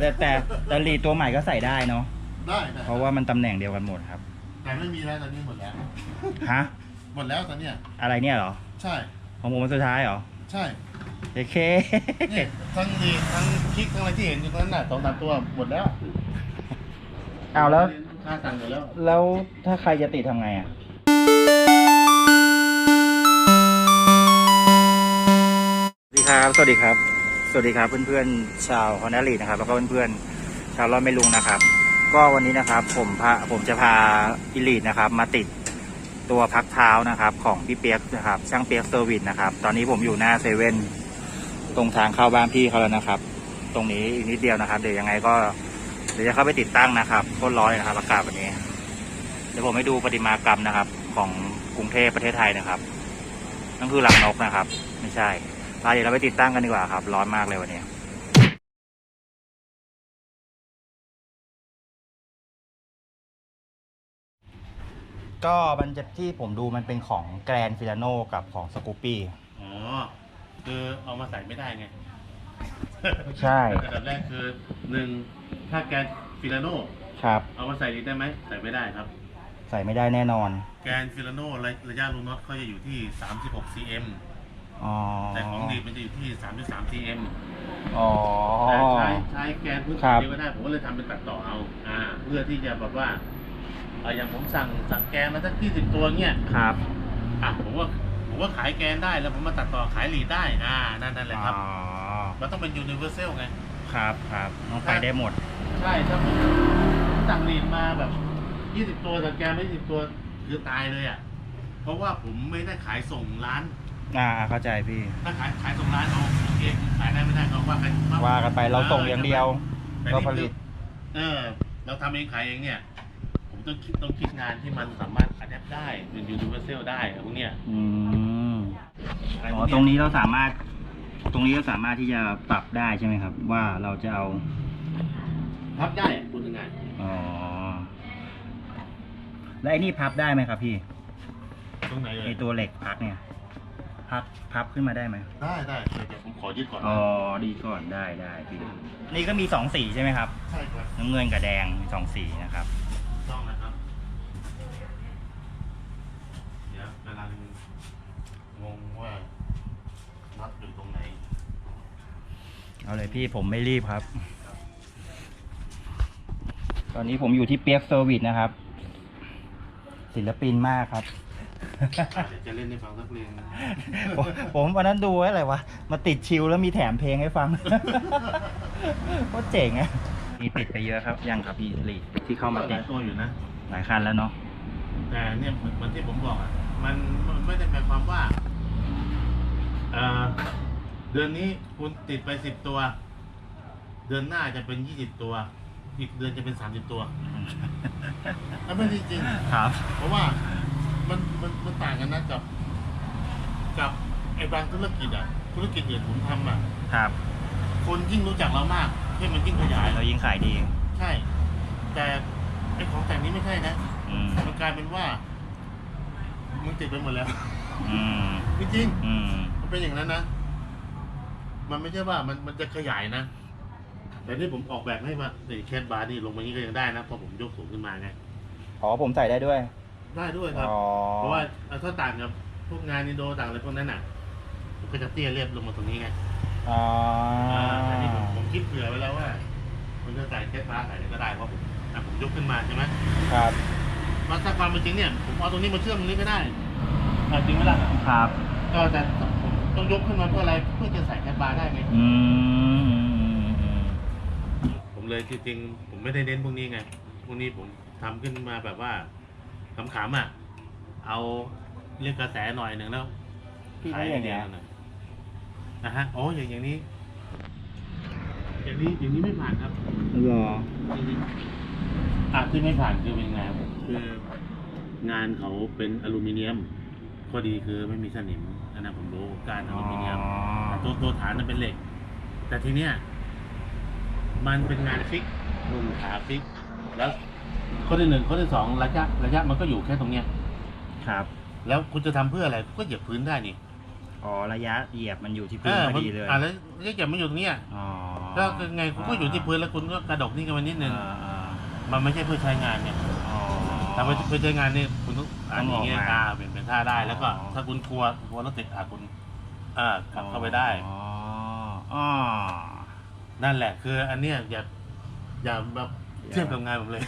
แต่แต่แต่ลีดตัวใหม่ก็ใส่ได้เนาะได้ได้เพราะว่ามันตำแหน่งเดียวกันหมดครับ แต่ไม่มีแล้วตอนนี้หมดแล้ว ฮะ หมดแล้วตอนเนี้ยอะไรเนี่ยเหรอ ใช่ ของผมมันสุดท้ายเหรอใช่โอเค เนี่ยทั้งดีทั้งคลิกทั้งอะไรที่เห็นอยู่ตรงนั้นน่ะสองสามตัวหมดแล้วเอาแล้ว ค่าสั่งหมดแล้วแล้วถ้าใครจะติดทำไงอะ สวัสดีครับ สวัสดีครับ สวัสดีครับเพื่อนๆชาวฮอนด้าลีนะครับ แล้วก็เพื่อนๆชาวรอดไม่ลุงนะครับ ก็วันนี้นะครับผมพาผมจะพาอิลีดนะครับ มาติดตัวพักเท้านะครับของพี่เปียกนะครับ ช่างเปียกเซอร์วิสนะครับ ตอนนี้ผมอยู่หน้าเซเว่นตรงทางเข้าบ้านพี่เขาแล้วนะครับ ตรงนี้อีกนิดเดียวนะครับ เดี๋ยวยังไงก็เดี๋ยวจะเข้าไปติดตั้งนะครับโคตรร้อนเลยนะครับอากาศวันนี้ เดี๋ยวผมให้ดูปริมากรรมนะครับ ของกรุงเทพประเทศไทยนะครับนั่นคือรังนกนะครับ ไม่ใช่ เดี๋ยวเราไปติดตั้งกันดีกว่าครับ ร้อนมากเลยวันนี้ก็มันจะที่ผมดูมันเป็นของแกรนฟิลาโนกับของสกูปี้ อ๋อ คือเอามาใส่ไม่ได้ไงใช่ อันดับแรกคือหนึ่งถ้าแกนฟิลาโนครับ เอามาใส่ดีได้ไหมใส่ไม่ได้ครับ ใส่ไม่ได้แน่นอน แกนฟิลาโนระระยะลูกน็อตเขาจะอยู่ที่ 36 cm อ๋อแต่ของดีดมันจะอยู่ที่ 3.3 cm อ๋อ แต่ใช้ใช้แกนพื้นครัฐานบเดียวก็ได้ผมก็เลยทำเป็นตัดต่อเอาอ่า เพื่อที่จะแบบว่าเอ่ออย่างผมสั่งสั่งแกนมาสักที่สิบตัวเงี้ยครับอะผมว่าผมว่าขายแกนได้แล้วผมมาตัดต่อขายลีดได้อ่านั่นนั่นแหละครับ อ๋อมันต้องเป็นยูนิเวอร์แซลไง ครับครับน้องไปได้หมด ใช่ถ้าผมสั่งลีดมาแบบยี่สิบตัวสั่งแกนไม่ยี่สิบตัวคือตายเลยอะเพราะว่าผมไม่ได้ขายส่งร้าน อ่าเข้าใจพี่ ถ้าขายขายส่งร้านเอาโอเคขายได้ไม่ได้ก็ว่ากันว่ากันไปเราส่งอย่างเดียว แต่ก็นี่ผคือลิต เออ เราทำเองขายเองเนี่ย ผมต้องคิดต้องคิดงานที่มันสามารถอัดแอปได้เป็นยูนิเวอร์แซลได้อะไรพวกเนี้ยอืมอะไรอ๋พอวกเยตรงนี้เราสามารถ ตรงนี้เราสามารถที่จะปรับได้ใช่ไหมครับ ว่าเราจะเอาพับได้พูดง่ายอ๋อแล้วไอ้นี่พับได้ไหมครับพี่ๆตรงไหนเลไอยตัวเหล็กพักเนี่ย พับพับขึ้นมาได้ไหมได้ได้เดี๋ยวผมขอยึดก่อนอ๋อดีก่อนได้ได้พี่นี่ก็มีสองสีใช่ไหมครับใช่ครับน้ำเงินกับแดงมีสองสีนะครับต้องนะครับเดี๋ยวกำลังงงว่าน็อตอยู่ตรงไหนเอาเลยพี่ผมไม่รีบครับ ตอนนี้ผมอยู่ที่เปียกเซอร์วิสนะครับ ศิลปินมากครับ เดี๋ยวจะเล่นให้ฟังสักเพลงนะผมผมวันนั้นดูไว้อะไรวะ มาติดชิลแล้วมีแถมเพลงให้ฟัง โคตรเจ๋งอะมีติดไปเยอะครับ ยังครับพี่ลีที่เข้ามาหติลาดยตัวอยู่นะ หลายคันแล้วเนาะ แต่เนี่ยเหมือนเหมือนที่ผมบอกอะ มันมันไม่ได้หมายความว่าเอ่อเดือนนี้คุณติดไปสิบตัว เดือนหน้าจะเป็นยี่สิบตัว อีกเดือนจะเป็นสามสิบตัวอันไม่จริง ครับ เพราะว่า มันมันมันต่างกันนะกับกับไอ้บางธุรกิจอะธุรกิจอื่นผมทำอะครับคนยิ่งรู้จักเรามากให้มันยิ่งขยายเรายิ่งขายดี ใช่ แต่ไอ้ของแต่งนี้ไม่ใช่นะอืมมันกลายเป็นว่ามึงติดไปหมดแล้วอืมจริงอืมๆมันเป็นอย่างนั้นนะมันไม่ใช่ว่ามันมันจะขยายนะแต่ที่ผมออกแบบให้มาในแคทบาร์นี่ลงมานี้ก็ยังได้นะเพราะผมยกสูงขึ้นมาไงอ๋อผมใส่ได้ด้วย ได้ด้วยครับ อ๋อเพราะว่าถ้าต่างกับพวกงานอินโดต่างอะไรพวกนั้นน่ะมันก็จะเตี้ยเรียบลงมาตรงนี้ไงอ๋ออ่าแต่นี่ผมผมคิดเผื่อไว้แล้วว่ามันจะใส่แคทบาร์ใส่อะไรก็ได้เพราะผมอะผมยกขึ้นมาใช่ไหมครับว่าถ้าความเป็นจริงเนี่ยผมเอาตรงนี้มาเชื่อมตรงนี้ก็ได้อะจริงไหมล่ะครับก็แต่ผมต้องยกขึ้นมาเพื่ออะไรเพื่อจะใส่แคทบาร์ได้ไงอืมอืมอืมผมเลยจริงๆผมไม่ได้เน้นพวกนี้ไง พวกนี้ผมทำขึ้นมาแบบว่า ขำๆอะ เอาเรียกกระแสหน่อยหนึ่งแล้วพี่ก็อย่างเงี้ยขหน่อยนะฮะอ๋ออย่างอย่างนี้ อย่างนี้อย่างนี้ไม่ผ่านครับเหรออะที่ไม่ผ่านคือเป็นไงครับคืองานเขาเป็นอลูมิเนียมข้อดีคือไม่มีสนิมอันนั้นผมรู้การอลูมิเนียมแต่ตัวตัวฐานนั้นเป็นเหล็ก แต่ทีเนี้ยมันเป็นงานฟิกนุ่มขาฟิก แล้ว ข้อที่หนึ่งข้อที่สองระยะระยะมันก็อยู่แค่ตรงเนี้ย ครับ แล้วคุณจะทำเพื่ออะไรคุณก็เหยียบพื้นได้นี่อ๋อระยะเหยียบมันอยู่ที่พื้นพอมันดีเลยอะแล้วระยะเหยียบมันอยู่ตรงเนี้ยอ๋อก็คือไงคุณก็อยู่ที่พื้นแล้วคุณก็กระดกนี่กันมานิดนึงอ่าอ่ามันไม่ใช่เพื่อใช้งานเนี่ยอ๋อถ้าเพื่อเพื่อใช้งานนี่คุณต้องอ่านอย่างเงี้ยต้องออกมาอ่าเป็นเป็นท่าได้แล้วก็ อ๋อ ถ้าคุณกลัวกลัวรถติดอ่าคุณอ่ากลับเข้าไปได้ อ๋ออ๋อ นั่นแหละคืออันเนี้ยอย่าอย่าแบบเทียบกับงานผมเลย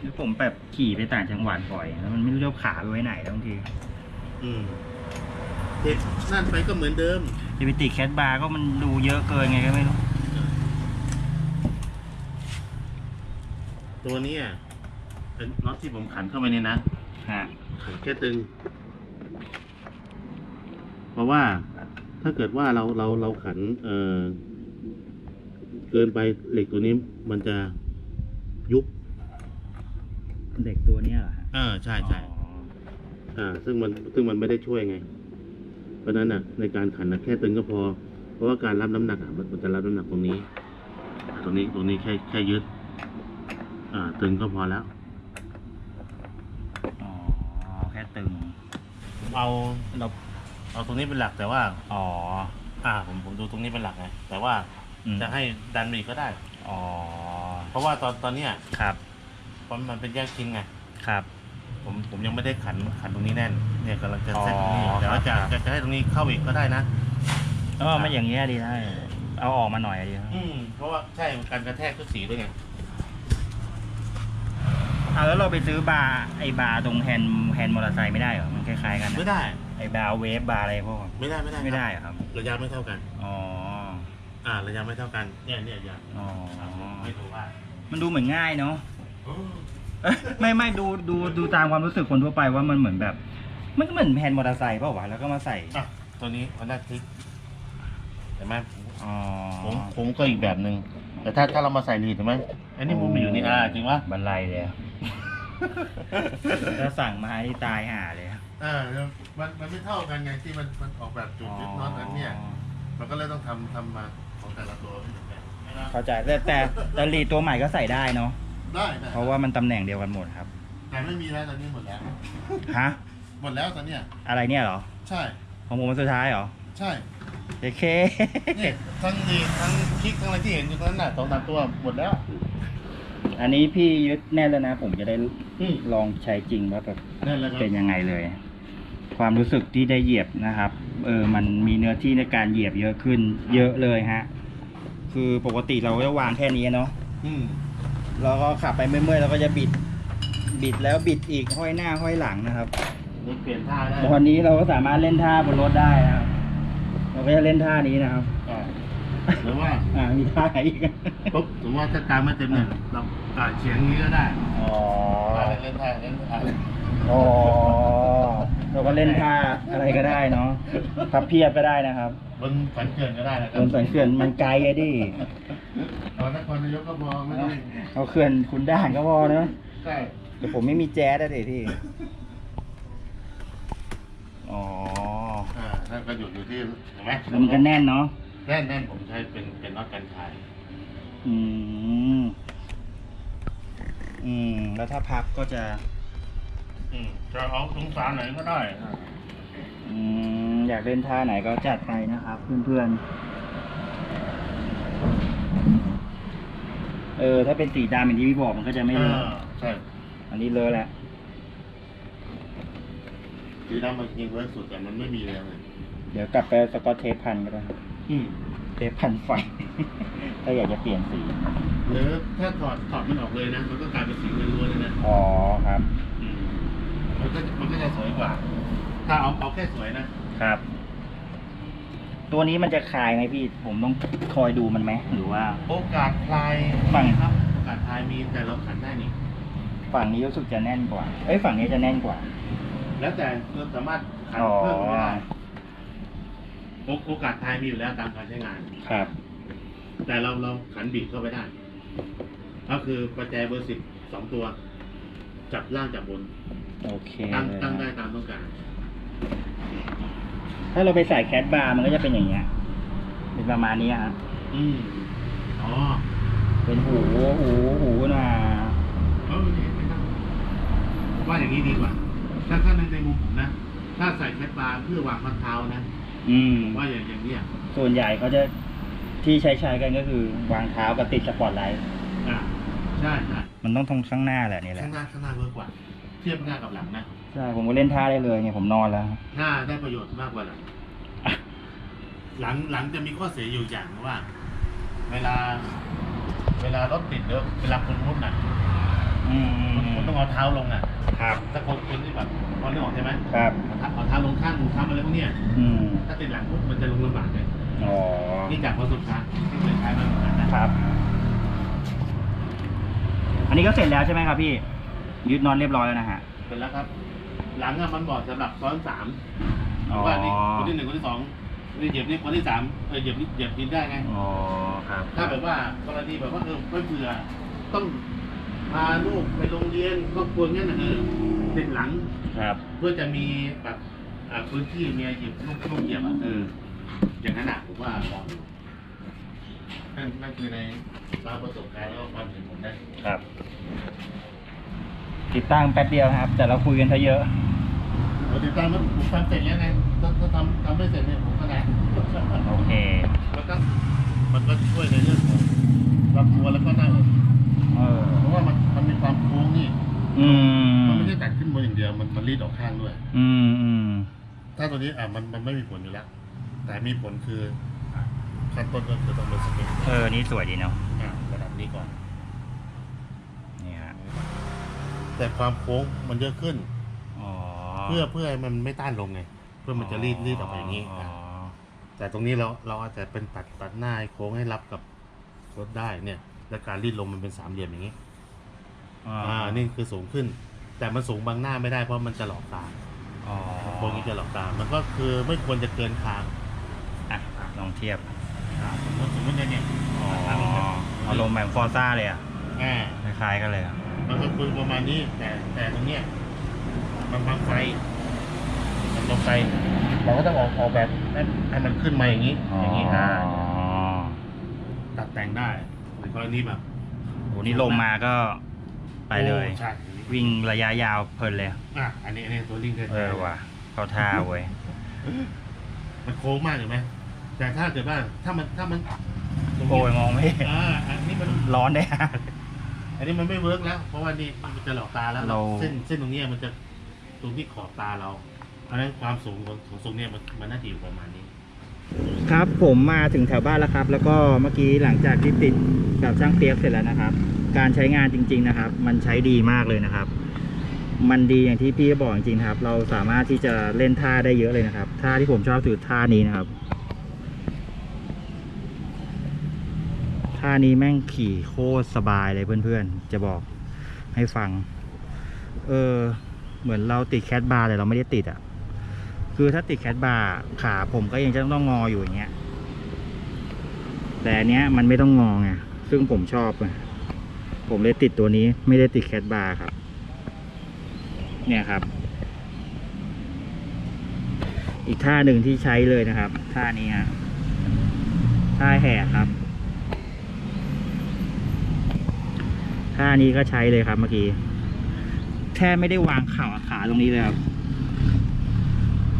คือผมแบบขี่ไปต่างจังหวัดบ่อย แล้วมันไม่รู้จะเอาขาไปไว้ไหนแล้วบางทีอืมติดนั่นไปก็เหมือนเดิม จะไปติดแคทบาร์ก็มันดูเยอะเกินไงก็ไม่รู้ ตัวเนี้ยเป็นน็อตที่ผมขันเข้าไปเนี่ยนะฮะขันแค่ตึง เพราะว่าถ้าเกิดว่าเราเราเราขัน เอ่อ เกินไปเหล็กตัวนี้มันจะยุบ เด็กตัวเนี้ยเหรอฮะเออใช่ใช่อ๋ออ่า ซึ่งมันซึ่งมันไม่ได้ช่วยไง เพราะฉะนั้นอะ ในการขันนะแค่ตึงก็พอ เพราะว่าการรับน้ำหนักอะมันมันจะรับน้ำหนักตรงนี้อ่าตรงนี้ตรงนี้แค่แค่ยึด อ่า ตึงก็พอแล้ว อ๋อแค่ตึง เอาเราเอาตรงนี้เป็นหลักแต่ว่า อ๋อ อ่า ผมผมดูตรงนี้เป็นหลักไงแต่ว่าอืมจะให้ดันไปอีกก็ได้ อ๋อเพราะว่าตอนตอนเนี้ยครับเพ ราะมันเป็นแยกชิ้นไง ครับ ผมผมยังไม่ได้ขันขันตรงนี้แน่น เนี่ยกำลังจะเซ็ตตรงนี้อ๋อแต่ว่าจะครับ จะจะให้ตรงนี้เข้าอีกก็ได้นะ เออไม่อย่างเงี้ยดีได้เอาออกมาหน่อยดีครับอืม เพราะว่าใช่การกระแทกทุกสีด้วยไงอ่าแล้วเราไปซื้อบาร์ไอบาร์ตรงแฮนด์แฮนด์มอเตอร์ไซค์ไม่ได้เหรอมันคล้ายๆกันนะไม่ได้ ไอบาร์เวฟบาร์อะไรพวกไม่ได้ไม่ได้ไม่ได้ครับเหรอครับระยะไม่เท่ากัน อ๋ออ่า ระยะไม่เท่ากัน เนี่ยเนี่ยยางอ๋อไม่ถูกว่ามันดูเหมือนง่ายเนาะเอ้ย ไม่ไม่ดูดูดูตามความรู้สึกคนทั่วไปว่ามันเหมือนแบบ มันก็เหมือนแฮนด์มอเตอร์ไซค์เปล่าวะแล้วก็มาใส่อะตัวนี้มันได้คลิกเห็นไหมอ๋อผมผมก็อีกแบบหนึ่งแต่ถ้าถ้าเรามาใส่ลีดเห็นไหมอันนี้ผมมาอยู่นี่อ่าจริงปะบันไลเลยอะถ้าสั่งมานี่ตายห่าเลยอะอ่ามันมันไม่เท่ากันไงที่มันมันออกแบบจุดยึดน็อตอันเนี้ยมันก็เลยต้องทำทำมาของแต่ละตัวไม่เหมือนกัน เข้าใจแต่แต่แต่ลีดตัวใหม่ก็ใส่ได้เนาะ ได้ได้เพราะว่ามันตำแหน่งเดียวกันหมดครับ แต่ไม่มีแล้วตอนนี้หมดแล้ว ฮะ หมดแล้วตอนเนี้ยอะไรเนี่ยเหรอ ใช่ ของผมมันสุดท้ายเหรอ ใช่โอเคนี่ทั้งลีดทั้งคลิกทั้งอะไรที่เห็นอยู่ตรงนั้นน่ะสองสามตัวหมดแล้ว อันนี้พี่ยึดแน่นแล้วนะ ผมจะได้อืมลองใช้จริงว่าแบบนั่นแหละครับเป็นยังไงเลย ความรู้สึกที่ได้เหยียบนะครับ เออ มันมีเนื้อที่ในการเหยียบเยอะขึ้น เยอะเลยฮะ คือปกติเราก็วางแค่นี้เนาะ อืม แล้วก็ขับไปเมื่อยๆเราก็จะบิด บิดแล้วบิดอีกห้อยหน้าห้อยหลังนะครับนี่เปลี่ยนท่าได้ตอนนี้เราก็สามารถเล่นท่าบนรถได้นะครับ เราก็จะเล่นท่านี้นะครับอ่าหรือว่าอ่ามีท่าไหนอีกปุ๊บสมมติว่าถ้ากลางไม่เต็มเนี่ยเราอ่าเฉียงอย่างนี้ก็ได้อ๋ออ่าเล่นท่าเล่นท่าเล่นอ๋อเราก็เล่นท่าอะไรก็ได้เนาะพับเพียบก็ได้นะครับ บนสันเขื่อนก็ได้นะคบรับนสันเขื่อนมันไกลอะดิ ตอนนครนายกก็พอไม่ต้องเอาเขื่อนคุณด่านก็พอเนอะใช่แต่ผมไม่มีแจ๊สอะเด็พี่ อ๋ออ่าถ้าก็อยู่อยู่ที่เห็นไหมแล้วมันก็แน่นเนาะ แน่นแน่นผมใช้เป็นเป็นน็อตกันชายอืม อืม แล้วถ้าพับก็จะ อืมจะเอาตรงสามไหนก็ได้อ่าอืม อยากเล่นท่าไหนก็จัดไปนะครับ เพื่อนๆ เออถ้าเป็นสีดำอย่างที่พี่บอกมันก็จะไม่เลอะอ่าใช่อันนี้เลอะแหละสีดำมันจริงเวิร์กสุดแต่มันไม่มีแล้วเลยเดี๋ยวกลับไปสกอตเทปพันก็ได้อืมเทปพันไฟ ถ้าอยากจะเปลี่ยนสีหรือถ้าถอดถอดมันออกเลยนะ มันก็กลายเป็นสีล้วนๆเลยนะอ๋อครับ อืมมันก็มันก็จะสวยกว่า ถ้าเอาเอาแค่สวยนะครับ ตัวนี้มันจะคลายไหมพี่ ผมต้องคอยดูมันไหมหรือว่า โอกาสคลายฝั่ง ครับโอกาสคลายมีแต่เราขันได้นี่ ฝั่งนี้รู้สึกจะแน่นกว่า เอ้ยฝั่งนี้จะแน่นกว่า แล้วแต่เราสามารถขันอ๋อเพิ่มก็ได้โอโอกาสคลายมีอยู่แล้วตามการใช้งาน ครับ แต่เราเราขันบีบเข้าไปได้ ก็คือประแจเบอร์สิบสองตัว จับล่างจับบน โอเคตั้งเลยตั้งได้ตามต้องการ ถ้าเราไปใส่แคทบาร์มันก็จะเป็นอย่างเงี้ย เป็นประมาณนี้ฮะอืมอ๋อเป็นหูหูหูนะเออนี่ไม่ต้องผมว่าอย่างนี้ดีกว่า ถ้าถ้าในในมุมผมนะ ถ้าใส่แคทบาร์เพื่อวางพักเท้านะ อืมผมว่าอย่างอย่างเนี้ยส่วนใหญ่เขาจะที่ใช้ใช้กันก็คือ วางเท้ากับติดสปอตไลท์อ่าใช่ใช่มันต้องตรงข้างหน้าแหละนี่แหละ ข้างหน้าข้างหน้าเวิร์กกว่า เทียบหน้ากับหลังนะ ใช่ผมก็เล่นท่าได้เลยไงผมนอนแล้วหน้าได้ประโยชน์มากกว่าหลัง หลังหลังจะมีข้อเสียอยู่อย่างว่า เวลา เวลารถติดหรือเวลาคนมุดน่ะอืมคุณคุณต้องเอาเท้าลงอะครับถ้าคนคนที่แบบพอนึกออกใช่ไหมครับเอาเท้าเอาเท้าลงข้างเท้าอะไรพวกเนี้ยอืมถ้าติดหลังปุ๊บมันจะลงลำบากเลยอ๋อนี่จากประสบการณ์ที่เคยใช้มาเหมือนกันนะครับ อันนี้ก็เสร็จแล้วใช่ไหมครับพี่ยึดนอนเรียบร้อยแล้วนะฮะเป็นแล้วครับ หลังอะมันบอกสำหรับซ้อนสามอ๋อว่านี่คนที่หนึ่งคนที่สองนี่เหยียบนี่คนที่สามเออเหยียบนี่เหยียบดินได้ไงอ๋อครับถ้าแบบว่ากรณีแบบว่าเออไม่เผื่อต้องพาลูกไปโรงเรียนครอบครัวเงี้ยนะเออติดหลังครับ เพื่อจะมีแบบอ่าพื้นที่มีเหยียบลูกลูกเหยียบอะเอออย่างนั้นอะผมว่าลองดูนั่นนั่นคือในตามประสบการณ์แล้วก็ความเห็นผมนะครับ ติดตั้งแป๊บเดียวครับ แต่เราคุยกันซะเยอะเราติดตามมันผมทำเสร็จแล้วไงถ้าถ้าทำทำไม่เสร็จเนี่ยผมก็ได้โอเคมันก็มันก็ช่วยในเรื่องของลำตัวแล้วก็หน้าอกเออเพราะว่ามันมันมีความโค้งนี่อืมมันไม่ใช่ตัดขึ้นบนอย่างเดียวมันมันรีดออกข้างด้วย อืมอืมถ้าตัวนี้อะมันมันไม่มีผลอยู่แล้วแต่มีผลคืออะขั้นต้นก็คือต้องเป็นสเปคเออนี่สวยดีเนาะอะระดับนี้ก่อนนี่ฮะ แต่ความโค้งมันเยอะขึ้น อ๋อเพื่อเพื่อให้มันไม่ต้านลงไง เพื่อมันจะรีดรีดออกไปอย่างนี้อ๋ออะแต่ตรงนี้เราเราอาจจะเป็นตัดตัดหน้าให้โค้งให้รับกับรถได้เนี่ย และการรีดลงมันเป็นสามเหลี่ยมอย่างนี้อ๋ออ่านี่คือสูงขึ้น แต่มันสูงบางหน้าไม่ได้เพราะมันจะหลอกตาอ๋อโค้งนี้จะหลอกตา มันก็คือไม่ควรจะเกินคางอะลองเทียบ อ่าสมมติสมมติเนี่ยอ๋ออารมณ์แบบฟอร์ซ่าเลยอะอ่าคล้ายๆกันเลยอะ มันก็คือประมาณนี้ แต่แต่ตรงเนี้ยมันบางไฟมันตรงไฟเราก็ต้องออกออกแบบให้ให้มันขึ้นมาอย่างนี้ อย่างนี้อ่าตัดแต่งได้ในกรณีแบบโหนี่ลงมาก็ไปเลยโอ้ใช่วิ่งระยะยาวเพลินเลย อะอันนี้อันนี้ตัวลิงก์เออว่ะเข้าท่าเว้ยมันโค้งมากเห็นไหมแต่ถ้าเกิดว่าถ้ามันถ้ามันตรงนี้โอ้ยมองไม่เห็นอ่าอันนี้มันร้อนได้ฮะ อันนี้มันไม่เวิร์กแล้ว เพราะว่านี่มันจะหลอกตาแล้วเรา เส้นเส้นตรงเนี้ยมันจะตรงที่ขอบตาเรา เพราะฉะนั้นความสูงของของทรงเนี้ยมันมันน่าจะอยู่ประมาณนี้ ครับผมมาถึงแถวบ้านแล้วครับ แล้วก็เมื่อกี้หลังจากที่ติดกับช่างเปียกเสร็จแล้วนะครับ การใช้งานจริง ๆนะครับ มันใช้ดีมากเลยนะครับ มันดีอย่างที่พี่บอกจริงๆนะครับ เราสามารถที่จะเล่นท่าได้เยอะเลยนะครับท่าที่ผมชอบคือท่านี้นะครับ ท่านี้แม่งขี่โคตรสบายเลยเพื่อนๆ จะบอกให้ฟัง เออ เหมือนเราติดแคทบาร์แต่เราไม่ได้ติดอะ คือถ้าติดแคทบาร์ขาผมก็ยังจะต้องงออยู่อย่างเงี้ย แต่อันเนี้ยมันไม่ต้องงอไง ซึ่งผมชอบไงผมเลยติดตัวนี้ไม่ได้ติดแคทบาร์ครับ เนี่ยครับ อีกท่าหนึ่งที่ใช้เลยนะครับ ท่านี้ฮะท่าแหกครับ ท่านี้ก็ใช้เลยครับเมื่อกี้ แทบไม่ได้วางขาขาตรงนี้เลยครับ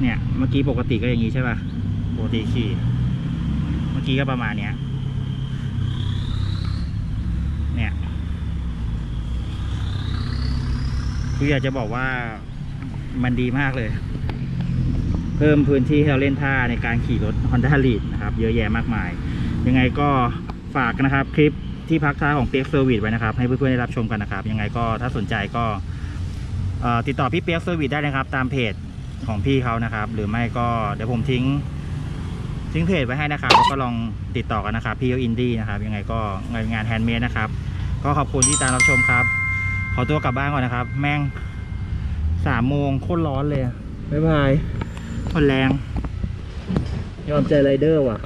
เนี่ย เมื่อกี้ปกติก็อย่างนี้ใช่ป่ะ ปกติขี่ เมื่อกี้ก็ประมาณเนี้ย เนี่ย คืออยากจะบอกว่ามันดีมากเลย เพิ่มพื้นที่ให้เราเล่นท่าในการขี่รถ Honda l e a d นะครับ เยอะแยะมากมาย ยังไงก็ฝากนะครับคลิป ที่พักท้ายของเปียกเซอร์วิสไว้นะครับ ให้เพื่อนๆได้รับชมกันนะครับ ยังไงก็ถ้าสนใจก็เอ่อติดต่อพี่เปียกเซอร์วิสได้นะครับ ตามเพจของพี่เขานะครับ หรือไม่ก็เดี๋ยวผมทิ้ง ทิ้งเพจไว้ให้นะครับแล้วก็ลองติดต่อกันนะครับพี่เขาอินดี้นะครับ ยังไงก็งานงานแฮนด์เมดนะครับ ก็ขอบคุณที่ตามรับชมครับ ขอตัวกลับบ้านก่อนนะครับ แม่งสามโมงโคตรร้อนเลยอะบ๊ายบายทนแรง ยอมใจไรเดอร์ว่ะ